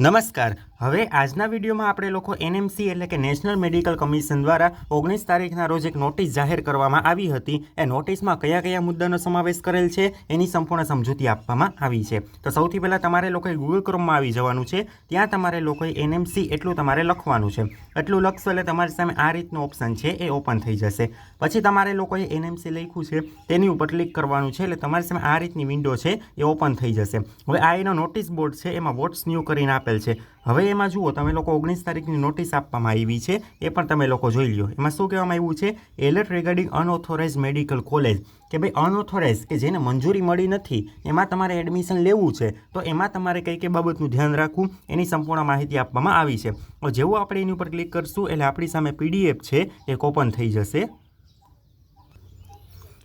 નમસ્કાર. હવે આજના વિડીયોમાં આપણે લોકો એનએમસી એટલે કે નેશનલ મેડિકલ કમિશન દ્વારા ઓગણીસ તારીખના રોજ એક નોટિસ જાહેર કરવામાં આવી હતી. એ નોટિસમાં કયા કયા મુદ્દાનો સમાવેશ કરેલ છે એની સંપૂર્ણ સમજૂતી આપવામાં આવી છે. તો સૌથી પહેલાં તમારે લોકોએ ગૂગલ ક્રોમમાં આવી જવાનું છે. ત્યાં તમારે લોકોએ એનએમસી એટલું તમારે લખવાનું છે. એટલું લખશો એટલે તમારી સામે આ રીતનું ઓપ્શન છે એ ઓપન થઈ જશે. પછી તમારે લોકોએ એનએમસી લખ્યું છે તેની ઉપર ક્લિક કરવાનું છે એટલે તમારી સામે આ રીતની વિન્ડો છે એ ઓપન થઈ જશે. હવે આ એનો નોટિસ બોર્ડ છે એમાં વોટ્સ ન્યૂ કરીને આપેલ છે. હવે એમાં જુઓ, તમે લોકો ઓગણીસ તારીખની નોટિસ આપવામાં આવી છે, એ પણ તમે લોકો જોઈ લ્યો. એમાં શું કહેવામાં આવ્યું છે? Alert regarding unauthorise medical college કે ભાઈ અનઓથોરાઇઝ કે જેને મંજૂરી મળી નથી, એમાં તમારે એડમિશન લેવું છે, તો એમાં તમારે કઈ કઈ બાબતનું ધ્યાન રાખવું, એની સંપૂર્ણ માહિતી આપવામાં આવી છે. જેવું આપણે એની ઉપર ક્લિક કરશું, એટલે આપણી સામે પીડીએફ છે, એ ઓપન થઈ જશે.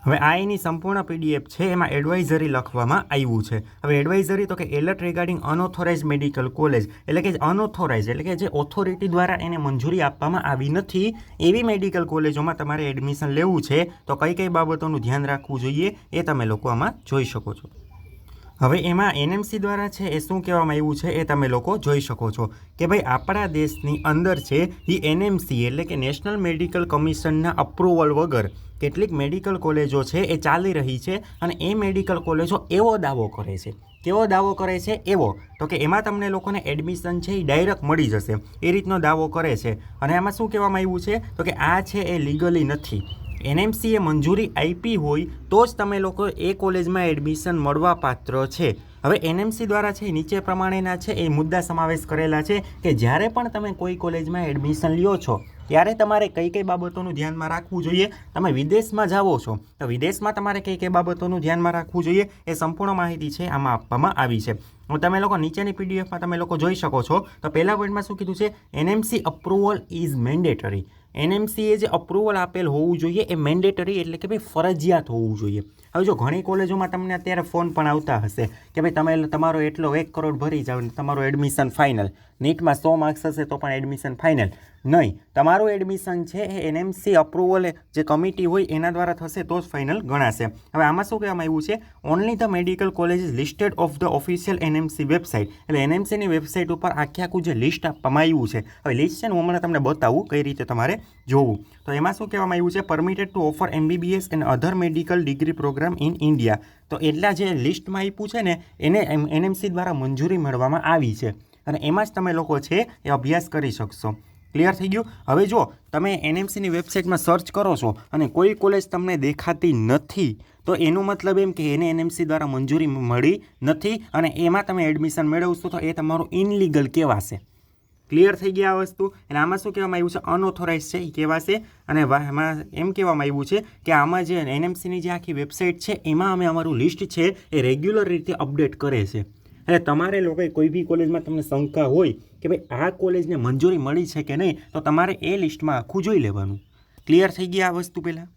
હવે આ એની સંપૂર્ણ પીડીએફ છે, એમાં એડવાઇઝરી લખવામાં આવ્યું છે. હવે એડવાઇઝરી તો કે alert regarding unauthorise medical college, એટલે કે અનઓથોરાઇઝ એટલે કે જે ઓથોરિટી દ્વારા એને મંજૂરી આપવામાં આવી નથી, એવી મેડિકલ કોલેજોમાં તમારે એડમિશન લેવું છે, તો કઈ કઈ બાબતોનું ધ્યાન રાખવું જોઈએ એ તમે લોકો આમાં જોઈ શકો છો. હવે એમાં એનએમસી દ્વારા છે એ શું કહેવામાં આવ્યું છે એ તમે લોકો જોઈ શકો છો કે ભાઈ આપણા દેશની અંદર છે એ એનએમસી એટલે કે નેશનલ મેડિકલ કમિશનના અપ્રુવલ વગર કેટલીક મેડિકલ કોલેજો છે એ ચાલી રહી છે અને એ મેડિકલ કોલેજો એવો દાવો કરે છે. કેવો દાવો કરે છે? એવો. તો કે એમાં તમને લોકોને એડમિશન છે એ ડાયરેક્ટ મળી જશે. એ રીતનો દાવો કરે છે. અને આમાં શું કહેવામાં આવ્યું છે? તો કે આ છે એ લીગલી નથી. એનએમસીએ મંજૂરી આપી હોય તો જ તમે લોકો એ કોલેજમાં એડમિશન મળવા પાત્ર છે. હવે એનએમસી દ્વારા છે, નીચે પ્રમાણેના છે, એ મુદ્દા સમાવેશ કરેલા છે કે જ્યારે પણ તમે કોઈ કોલેજમાં એડમિશન લ્યો છો, ત્યારે તમારે કઈ કઈ બાબતોનું ધ્યાનમાં રાખવું જોઈએ? તમે વિદેશમાં જાઓ છો, તો વિદેશમાં તમારે કઈ કઈ બાબતોનું ધ્યાનમાં રાખવું જોઈએ? એ સંપૂર્ણ માહિતી છે, આમાં આપવામાં આવી છે. તમે લોકો નીચેની પીડીએફમાં તમે લોકો જોઈ શકો છો. તો પહેલા પોઈન્ટમાં શું કીધું છે? એનએમસી અપ્રુવલ ઇઝ મેન્ડેટરી એનએમસીએ જે અપ્રુવલ આપેલ હોવું જોઈએ એ મેન્ડેટરી એટલે કે ભાઈ ફરજિયાત હોવું જોઈએ. હવે જો ઘણી કોલેજોમાં તમને અત્યારે ફોન પણ આવતા હશે કે ભાઈ તમે તમારો એટલો એક કરોડ ભરી જાવ ને તમારું એડમિશન ફાઇનલ. નીટમાં સો માર્ક્સ હશે તો પણ એડમિશન ફાઇનલ. નહીં, તમારું એડમિશન છે એ એનએમસી અપ્રુવલ જે કમિટી હોય એના દ્વારા થશે તો જ ફાઇનલ ગણાશે. હવે આમાં શું કહેવામાં આવ્યું છે? Only the medical college listed of the official NMC website એટલે એનએમસીની વેબસાઇટ ઉપર આખે આખું જે લિસ્ટ આપવામાં આવ્યું છે. હવે લિસ્ટ છે ને હું હમણાં તમને બતાવું કઈ રીતે તમારે જોવું. તો એમાં શું કહેવામાં આવ્યું છે? Permitted to offer MBBS and other medical degree program in India તો એટલા જે લિસ્ટમાં આપ્યું છે ને, એને એનએમસી દ્વારા મંજૂરી મળવામાં આવી છે. અને એમાં જ તમે લોકો છે એ અભ્યાસ કરી શકશો. ક્લિયર થઈ ગયું? હવે જો તમે એનએમસીની વેબસાઇટમાં સર્ચ કરો છો અને કોઈ કોલેજ તમને દેખાતી નથી, તો એનો મતલબ એમ કે એને એનએમસી દ્વારા મંજૂરી મળી નથી અને એમાં તમે એડમિશન મેળવશો તો એ તમારું ઇનલીગલ કહેવાશે. ક્લિયર થઈ ગયા આ વસ્તુ. એટલે આમાં શું કહેવામાં આવ્યું છે? અનઓથોરાઇઝ છે એ કહેવાશે. અને એમાં એમ કહેવામાં આવ્યું છે કે આમાં જે એનએમસીની જે આખી વેબસાઇટ છે, એમાં અમે અમારું લિસ્ટ છે, એ રેગ્યુલર રીતે અપડેટ કરે છે. એટલે તમારે લોકોએ કોઈ બી કોલેજમાં તમને શંકા હોય કે ભાઈ, આ કોલેજને મંજૂરી મળી છે કે નહીં, તો તમારે એ લિસ્ટમાં આખું જોઈ લેવાનું. ક્લિયર થઈ ગયા આ વસ્તુ પહેલાં?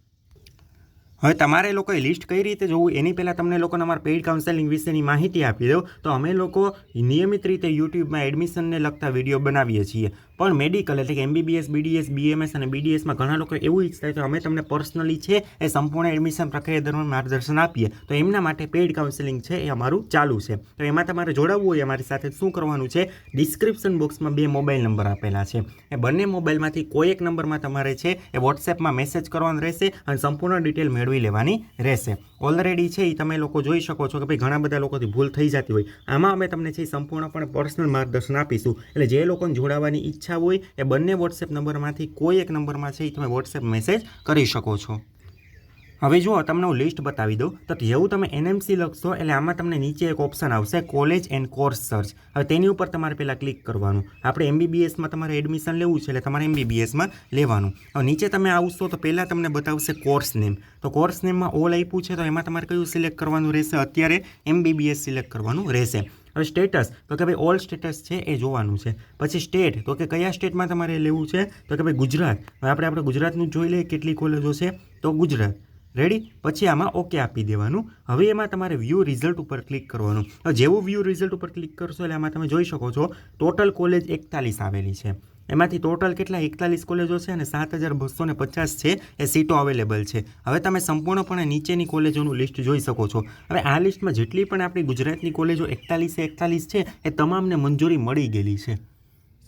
હવે તમારે લોકોએ લિસ્ટ કઈ રીતે જોવું? એની પહેલાં તમને લોકોને અમારા પેઇડ કાઉન્સેલિંગ વિશેની માહિતી આપી દઉં. તો અમે લોકો નિયમિત રીતે યુટ્યુબમાં એડમિશનને લગતા વીડિયો બનાવીએ છીએ. પણ મેડિકલ એટલે કે એમબીબીએસ બીડીએસ બીએમએસ અને બીડીએસમાં ઘણા લોકો એવું ઈચ્છતા કે અમે તમને પર્સનલી છે એ સંપૂર્ણ એડમિશન પ્રક્રિયા દરમિયાન માર્ગદર્શન આપીએ. તો એમના માટે પેઇડ કાઉન્સેલિંગ છે એ અમારું ચાલુ છે. તો એમાં તમારે જોડાવવું હોય અમારી સાથે શું કરવાનું છે? ડિસ્ક્રિપ્શન બોક્સમાં બે મોબાઈલ નંબર આપેલા છે. એ બંને મોબાઈલમાંથી કોઈ એક નંબરમાં તમારે છે એ વોટ્સએપમાં મેસેજ કરવાનો રહેશે અને સંપૂર્ણ ડિટેલ મેળવી લેવાની રહેશે. ઓલરેડી છે એ તમે લોકો જોઈ શકો છો કે ભાઈ ઘણા બધા લોકોથી ભૂલ થઈ જતી હોય. આમાં અમે તમને છે સંપૂર્ણપણે પર્સનલ માર્ગદર્શન આપીશું. એટલે જે લોકોને જોડાવાની ઈચ્છા હોય એ બંને વોટ્સએપ નંબરમાંથી કોઈ એક નંબરમાં છે એ તમે વોટ્સએપ મેસેજ કરી શકો છો. હવે જુઓ, તમને હું લિસ્ટ બતાવી દઉં. તો જેવું તમે એનએમસી લખશો, એટલે આમાં તમને નીચે એક ઓપ્શન આવશે કોલેજ એન્ડ કોર્સ સર્ચ હવે તેની ઉપર તમારે પહેલાં ક્લિક કરવાનું. આપણે એમબીબીએસમાં તમારે એડમિશન લેવું છે, એટલે તમારે એમબીબીએસમાં લેવાનું. હવે નીચે તમે આવશો, તો પહેલાં તમને બતાવશે કોર્સ નેમ તો કોર્સ નેમમાં ઓલ આપ્યું છે, તો એમાં તમારે કયું સિલેક્ટ કરવાનું રહેશે? અત્યારે એમબીબીએસ સિલેક્ટ કરવાનું રહેશે. હવે સ્ટેટસ તો કે ભાઈ ઓલ સ્ટેટસ છે એ જોવાનું છે. પછી સ્ટેટ તો કે કયા સ્ટેટમાં તમારે લેવું છે? તો કે ભાઈ ગુજરાત. હવે આપણે આપણે ગુજરાતનું જોઈ લઈએ કેટલી કોલેજો છે. તો ગુજરાત. રેડી પછી આમાં ઓકે આપી દેવાનું. હવે એમાં તમારે વ્યૂ રિઝલ્ટ ઉપર ક્લિક કરવાનું. જેવું વ્યૂ રિઝલ્ટ ઉપર ક્લિક કરશો એટલે આમાં તમે જોઈ શકો છો ટોટલ કોલેજ એકતાલીસ આવેલી છે. એમાંથી ટોટલ કેટલા એકતાલીસ કોલેજો છે અને સાત હજાર બસો ને પચાસ છે એ સીટો અવેલેબલ છે. હવે તમે સંપૂર્ણપણે નીચેની કોલેજોનું લિસ્ટ જોઈ શકો છો. હવે આ લિસ્ટમાં જેટલી પણ આપણી ગુજરાતની કોલેજો એકતાલીસે એકતાલીસ છે, એ તમામને મંજૂરી મળી ગયેલી છે.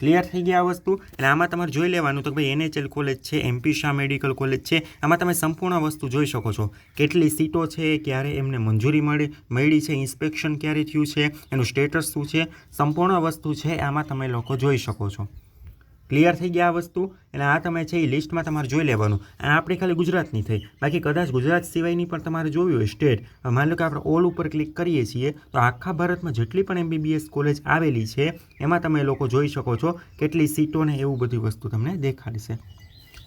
ક્લિયર થઈ ગયા આ વસ્તુ? એટલે આમાં તમારે જોઈ લેવાનું તો ભાઈ એનએચએલ કોલેજ છે એમપી શાહ મેડિકલ કોલેજ છે, આમાં તમે સંપૂર્ણ વસ્તુ જોઈ શકો છો. કેટલી સીટો છે, ક્યારે એમને મંજૂરી મળી મળી છે ઇન્સ્પેક્શન ક્યારે થયું છે, એનું સ્ટેટસ શું છે, સંપૂર્ણ વસ્તુ છે, આમાં તમે લોકો જોઈ શકો છો. ક્લિયર થઈ ગયા આ વસ્તુ? એટલે આ તમે છે એ લિસ્ટમાં તમારે જોઈ લેવાનું. અને આપણે ખાલી ગુજરાતની થઈ. બાકી કદાચ ગુજરાત સિવાયની પણ તમારે જોવી હોય સ્ટેટ માની લો કે આપણે ઓલ ઉપર ક્લિક કરીએ છીએ, તો આખા ભારતમાં જેટલી પણ એમબીબીએસ કોલેજ આવેલી છે, એમાં તમે લોકો જોઈ શકો છો કેટલી સીટો ને એવું બધી વસ્તુ તમને દેખાડશે.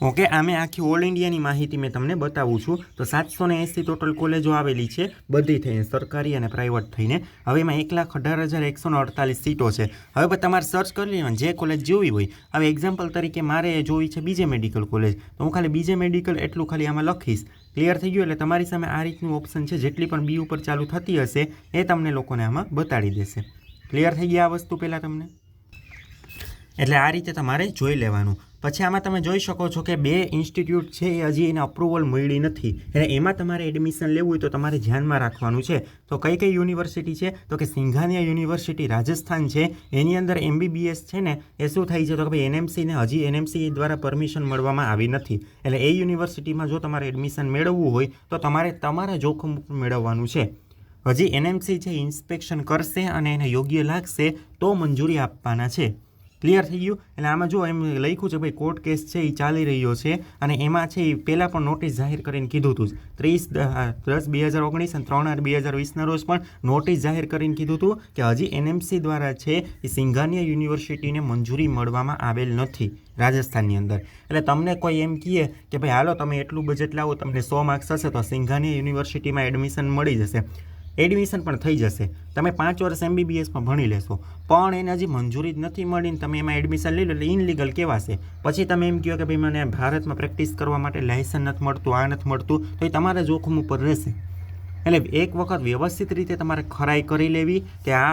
ઓકે આમે આખી ઓલ ઇન્ડિયાની માહિતી મેં તમને બતાવું છું. તો સાતસો ને એંસી ટોટલ કોલેજો આવેલી છે, બધી થઈને સરકારી અને પ્રાઇવેટ થઈને. હવે એમાં એક લાખ અઢાર હજાર એકસો ને અડતાલીસ સીટો છે. હવે તમારે સર્ચ કરી લેવાનું જે કોલેજ જોવી હોય, હવે એક્ઝામ્પલ તરીકે મારે જોવી છે બીજે મેડિકલ કોલેજ તો હું ખાલી બીજે મેડિકલ એટલું ખાલી આમાં લખીશ. ક્લિયર થઈ ગયું? એટલે તમારી સામે આ રીતનું ઓપ્શન છે, જેટલી પણ બી ઉપર ચાલુ થતી હશે, એ તમને લોકોને આમાં બતાડી દેશે. ક્લિયર થઈ ગયા આ વસ્તુ પહેલાં તમને? એટલે આ રીતે તમારે જોઈ લેવાનું. પછી આમાં તમે જોઈ શકો છો કે બે ઇન્સ્ટિટ્યૂટ છે એ હજી એને અપ્રુવલ મળી નથી. એટલે એમાં તમારે એડમિશન લેવું હોય તો તમારે ધ્યાનમાં રાખવાનું છે. તો કઈ કઈ યુનિવર્સિટી છે? તો કે સિંઘાનિયા યુનિવર્સિટી રાજસ્થાન છે. એની અંદર એમબીબીએસ છે ને, એ શું થાય છે તો કે ભાઈ એનએમસીને હજી એનએમસી દ્વારા પરમિશન મળવામાં આવી નથી. એટલે એ યુનિવર્સિટીમાં જો તમારે એડમિશન મેળવવું હોય તો તમારે તમારા જોખમ મેળવવાનું છે. હજી એનએમસી છે ઇન્સ્પેક્શન કરશે અને એને યોગ્ય લાગશે તો મંજૂરી આપવાના છે. ક્લિયર થઈ ગયું. એટલે આમાં જો એમ લખ્યું છે, ભાઈ કોર્ટ કેસ છે એ ચાલી રહ્યો છે. અને એમાં છે એ પહેલાં પણ નોટિસ જાહેર કરીને કીધું હતું ત્રીસ દસ, બે હજાર ઓગણીસ અને ત્રણ આઠ, બે હજાર વીસના રોજ પણ નોટિસ જાહેર કરીને કીધું હતું કે હજી એનએમસી દ્વારા છે એ સિંઘાનિયા યુનિવર્સિટીને મંજૂરી મળવામાં આવેલ નથી રાજસ્થાનની અંદર. એટલે તમને કોઈ એમ કહે કે, ભાઈ, હાલો, તમે એટલું બજેટ લાવો, તમને સો માર્ક્સ હશે તો સિંઘાનિયા યુનિવર્સિટીમાં એડમિશન મળી જશે. એડમિશન પણ થઈ જશે. તમે પાંચ વર્ષ એમબીબીએસમાં ભણી લેશો. પણ એને હજી મંજૂરી જ નથી મળીને તમે એમાં એડમિશન લઈ લો એટલે ઇનલીગલ કહેવાશે પછી તમે એમ કહો કે ભાઈ મને ભારતમાં પ્રેક્ટિસ કરવા માટે લાયસન્સ નથી મળતું, આ નથી મળતું, તો એ તમારા જોખમ ઉપર રહેશે. એટલે એક વખત વ્યવસ્થિત રીતે તમારે ખરાઈ કરી લેવી કે આ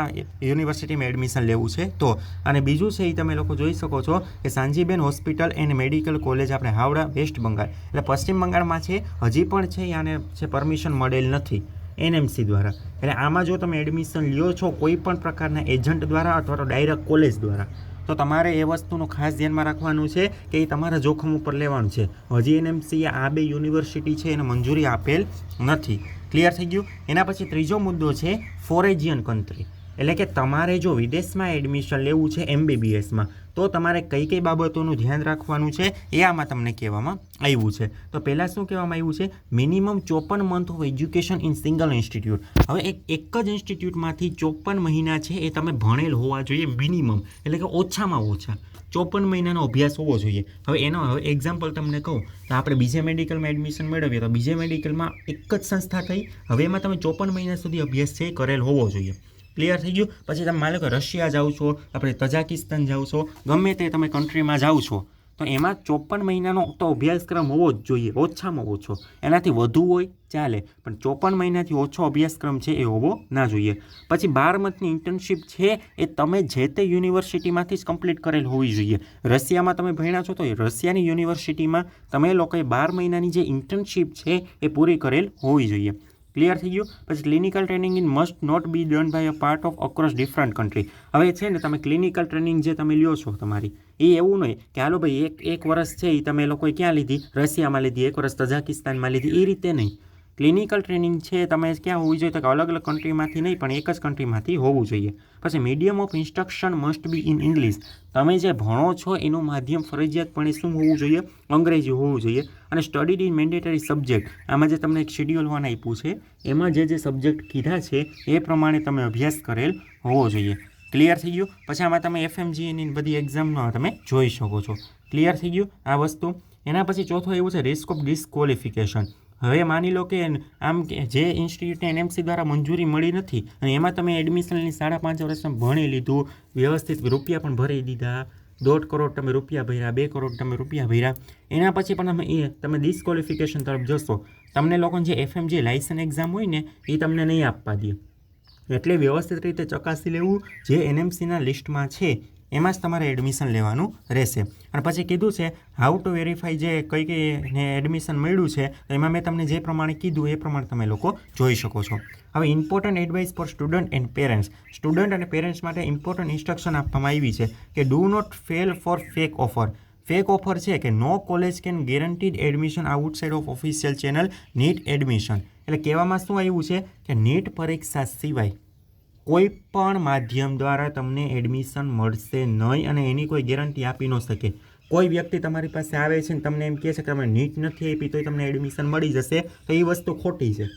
યુનિવર્સિટીમાં એડમિશન લેવું છે તો. અને બીજું છે એ તમે લોકો જોઈ શકો છો કે Sanjiban hospital and medical college આપણે હાવડા વેસ્ટ બંગાળ. એટલે પશ્ચિમ બંગાળમાં છે, હજી પણ છે આને છે પરમિશન મળેલ નથી. એનએમસી દ્વારા. એટલે આમાં જો તમે એડમિશન લ્યો છો કોઈ પણ પ્રકારના એજન્ટ દ્વારા અથવા તો ડાયરેક્ટ કોલેજ દ્વારા, તો તમારે એ વસ્તુનું ખાસ ધ્યાનમાં રાખવાનું છે કે એ તમારા જોખમ ઉપર લેવાનું છે. હજી એનએમસી આ બે યુનિવર્સિટી છે એને મંજૂરી આપેલ નથી. ક્લિયર થઈ ગયું? એના પછી ત્રીજો મુદ્દો છે ફોરેજિયન કન્ટ્રી એટલે કે તમારે જો વિદેશમાં એડમિશન લેવું છે એમબીબીએસમાં તો તમારે કઈ કઈ બાબતોનું ધ્યાન રાખવાનું છે એ આમાં તમને કહેવામાં આવ્યું છે. તો પહેલાં શું કહેવામાં આવ્યું છે? મિનિમમ ચોપન month of education in single institute હવે એક એક જ ઇન્સ્ટિટ્યૂટમાંથી ચોપન મહિના છે એ તમે ભણેલ હોવા જોઈએ મિનિમમ, એટલે કે ઓછામાં ઓછા. ચોપન મહિનાનો અભ્યાસ હોવો જોઈએ. હવે એનો, હવે એક્ઝામ્પલ તમને કહું, તો આપણે બીજે મેડિકલમાં એડમિશન મેળવીએ તો બીજે મેડિકલમાં એક જ સંસ્થા થઈ. હવે એમાં તમે ચોપન મહિના સુધી અભ્યાસ છે કરેલ હોવો જોઈએ. ક્લિયર થઈ ગયું. પછી તમે માનો કે રશિયા જાઓ છો, આપણે તજાકિસ્તાન જાઓ છો, ગમે તે તમે કન્ટ્રીમાં જાઓ છો, તો એમાં ચોપન મહિનાનો તો અભ્યાસક્રમ હોવો જ જોઈએ, ઓછામાં ઓછો. એનાથી વધુ હોય, ચાલે. પણ ચોપન મહિનાથી ઓછો અભ્યાસક્રમ છે એ હોવો ના જોઈએ. પછી બાર મંથની ઇન્ટર્નશીપ છે એ તમે જે તે યુનિવર્સિટીમાંથી જ કમ્પ્લીટ કરેલ હોવી જોઈએ. રશિયામાં તમે ભણ્યા છો તો એ રશિયાની યુનિવર્સિટીમાં તમે લોકોએ બાર મહિનાની જે ઇન્ટર્નશીપ છે એ પૂરી કરેલ હોવી જોઈએ. ક્લિયર થઈ ગયું? પછી clinical training in must not be done by a part of across different country હવે છે ને તમે ક્લિનિકલ ટ્રેનિંગ જે તમે લ્યો છો તમારી, એ એવું નહીં કે હાલો ભાઈ એક એક વર્ષ છે એ તમે લોકોએ ક્યાં લીધી? રશિયામાં લીધી, એક વર્ષ તજાકિસ્તાનમાં લીધી, એ રીતે નહીં. ક્લિનિકલ ટ્રેનિંગ છે, તમે ક્યાં હોવી જોઈએ તો કે અલગ અલગ કન્ટ્રીમાંથી નહીં, પણ એક જ કન્ટ્રીમાંથી હોવું જોઈએ. પછી medium of instruction must be in English તમે જે ભણો છો, એનું માધ્યમ ફરજિયાતપણે શું હોવું જોઈએ? અંગ્રેજી હોવું જોઈએ. અને સ્ટડીડ ઇન મેન્ડેટરી સબ્જેક્ટ આમાં જે તમને એક શેડ્યુલ વન આપ્યું છે, એમાં જે જે સબ્જેક્ટ કીધા છે, એ પ્રમાણે તમે અભ્યાસ કરેલ હોવો જોઈએ. ક્લિયર થઈ ગયું? પછી આમાં તમે એફએમજીની બધી એક્ઝામનો તમે જોઈ શકો છો. ક્લિયર થઈ ગયું આ વસ્તુ? એના પછી ચોથો એવું છે રિસ્ક ઓફ ડિસ્કોલિફિકેશન હવે માની લો કે આમ જે ઇન્સ્ટિટ્યૂટને એનએમસી દ્વારા મંજૂરી મળી નથી અને એમાં તમે એડમિશનની સાડા પાંચ વર્ષમાં ભણી લીધું, વ્યવસ્થિત રૂપિયા પણ ભરી દીધા, દોઢ કરોડ તમે રૂપિયા ભર્યા, બે કરોડ તમે રૂપિયા ભર્યા, એના પછી પણ તમે એ, તમે ડિસ્કોલિફિકેશન તરફ જશો, તમને લોકોને જે એફએમ જે લાઇસન્સ એક્ઝામ હોય ને, એ તમને નહીં આપવા દે. એટલે વ્યવસ્થિત રીતે ચકાસી લેવું, જે એનએમસીના લિસ્ટમાં છે એમાં જ તમારે એડમિશન લેવાનું રહેશે. અને પછી કીધું છે હાઉ ટુ વેરીફાઈ જે કઈ કઈ ને એડમિશન મળ્યું છે, તો એમાં મેં તમને જે પ્રમાણે કીધું, એ પ્રમાણે તમે લોકો જોઈ શકો છો. હવે important advice for student and parents student અને પેરેન્ટ્સ માટે ઇમ્પોર્ટન્ટ ઇન્સ્ટ્રક્શન આપવામાં આવી છે કે do not fall for fake offer fake offer છે કે no college can guaranteed admission outside of official channel NEET admission એટલે કહેવામાં શું આવ્યું છે કે નીટ પરીક્ષા સિવાય કોઈ પણ માધ્યમ દ્વારા તમને એડમિશન મળશે નહીં અને એની કોઈ ગેરંટી આપી ન શકે. કોઈ વ્યક્તિ તમારી પાસે આવે છે ને તમને એમ કહે છે કે તમે નીટ નથી આપી, તોય તમને એડમિશન મળી જશે, તો એ વસ્તુ ખોટી છે.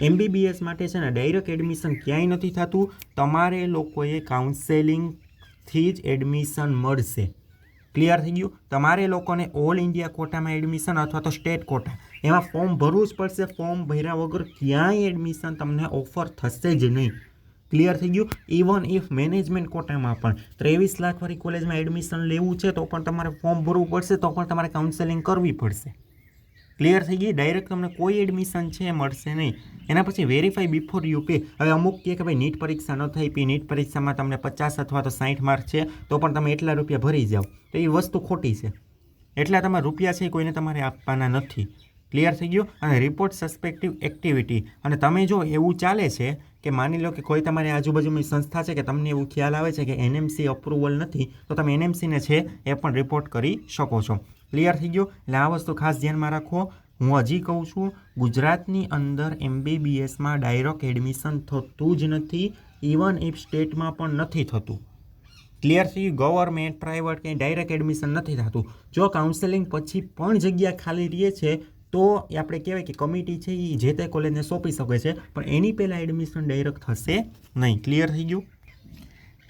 એમબીબીએસ માટે છે ને ડાયરેક્ટ એડમિશન ક્યાંય નથી થતું. તમારે લોકોએ કાઉન્સેલિંગથી જ એડમિશન મળશે. ક્લિયર થઈ ગયું? તમારે લોકોને ઓલ ઇન્ડિયા કોટામાં એડમિશન અથવા તો સ્ટેટ કોટા. એમાં ફોર્મ ભરવું જ પડશે. ફોર્મ ભર્યા વગર ક્યાંય એડમિશન તમને ઓફર થશે જ નહીં. ક્લિયર થઈ ગયું. ઇવન ઇફ મેનેજમેન્ટ કોટામાં પણ ત્રેવીસ લાખવાળી કોલેજમાં એડમિશન લેવું છે, તો પણ તમારે ફોર્મ ભરવું પડશે, તો પણ તમારે કાઉન્સેલિંગ કરવી પડશે. ક્લિયર થઈ ગઈ? ડાયરેક્ટ તમને કોઈ એડમિશન છે મળશે નહીં. એના પછી વેરીફાઈ બિફોર યુ પે હવે અમુક કે ભાઈ, નીટ પરીક્ષા ન થઈ પી નીટ પરીક્ષામાં તમને પચાસ અથવા તો સાઠ માર્ક છે, તો પણ તમે એટલા રૂપિયા ભરી જાઓ. તો એ વસ્તુ ખોટી છે. એટલા તમારા રૂપિયા છે કોઈને તમારે આપવાના નથી. ક્લિયર થઈ ગયું? અને રિપોર્ટ સસ્પેક્ટિવ એક્ટિવિટી અને તમે જો એવું ચાલે છે કે માની લો કે કોઈ તમારી આજુબાજુની સંસ્થા છે કે તમને એવું ખ્યાલ આવે છે કે એનએમસી અપ્રુવલ નથી, તો તમે એનએમસીને છે એ પણ રિપોર્ટ કરી શકો છો. ક્લિયર થઈ ગયો? એટલે આ વસ્તુ ખાસ ધ્યાનમાં રાખો. હું હજી કહું છું, ગુજરાતની અંદર એમબીબીએસમાં ડાયરેક્ટ એડમિશન થતું જ નથી ઇવન ઇફ સ્ટેટમાં પણ નથી થતું. ક્લિયર થઈ ગવર્મેન્ટ પ્રાઇવેટ કંઈ ડાયરેક્ટ એડમિશન નથી થતું. જો કાઉન્સેલિંગ પછી પણ જગ્યા ખાલી રહે છે તો આપણે કહેવાય કે કમિટી છે એ જે તે કોલેજને સોંપી શકે છે, પણ એની પહેલાં એડમિશન ડાયરેક્ટ થશે નહીં. ક્લિયર થઈ ગયું?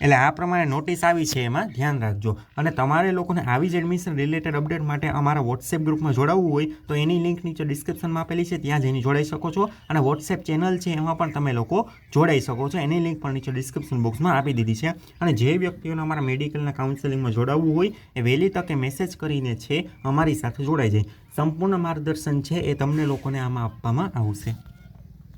એટલે આ પ્રમાણે નોટિસ આવી છે એમાં. ધ્યાન રાખજો. અને તમારે લોકોને આવી જ એડમિશન રિલેટેડ અપડેટ માટે અમારા વોટ્સએપ ગ્રુપમાં જોડાવવું હોય, તો એની લિંક નીચે ડિસ્ક્રિપ્શનમાં આપેલી છે. ત્યાં જઈને જોડાઈ શકો છો. અને વોટ્સએપ ચેનલ છે એમાં પણ તમે લોકો જોડાઈ શકો છો. એની લિંક પણ નીચે ડિસ્ક્રિપ્શન બોક્સમાં આપી દીધી છે. અને જે વ્યક્તિઓને અમારા મેડિકલના કાઉન્સેલિંગમાં જોડાવવું હોય, એ વહેલી તકે મેસેજ કરીને છે, અમારી સાથે જોડાઈ જાય. સંપૂર્ણ માર્ગદર્શન છે એ તમને લોકોને આમાં આપવામાં આવશે.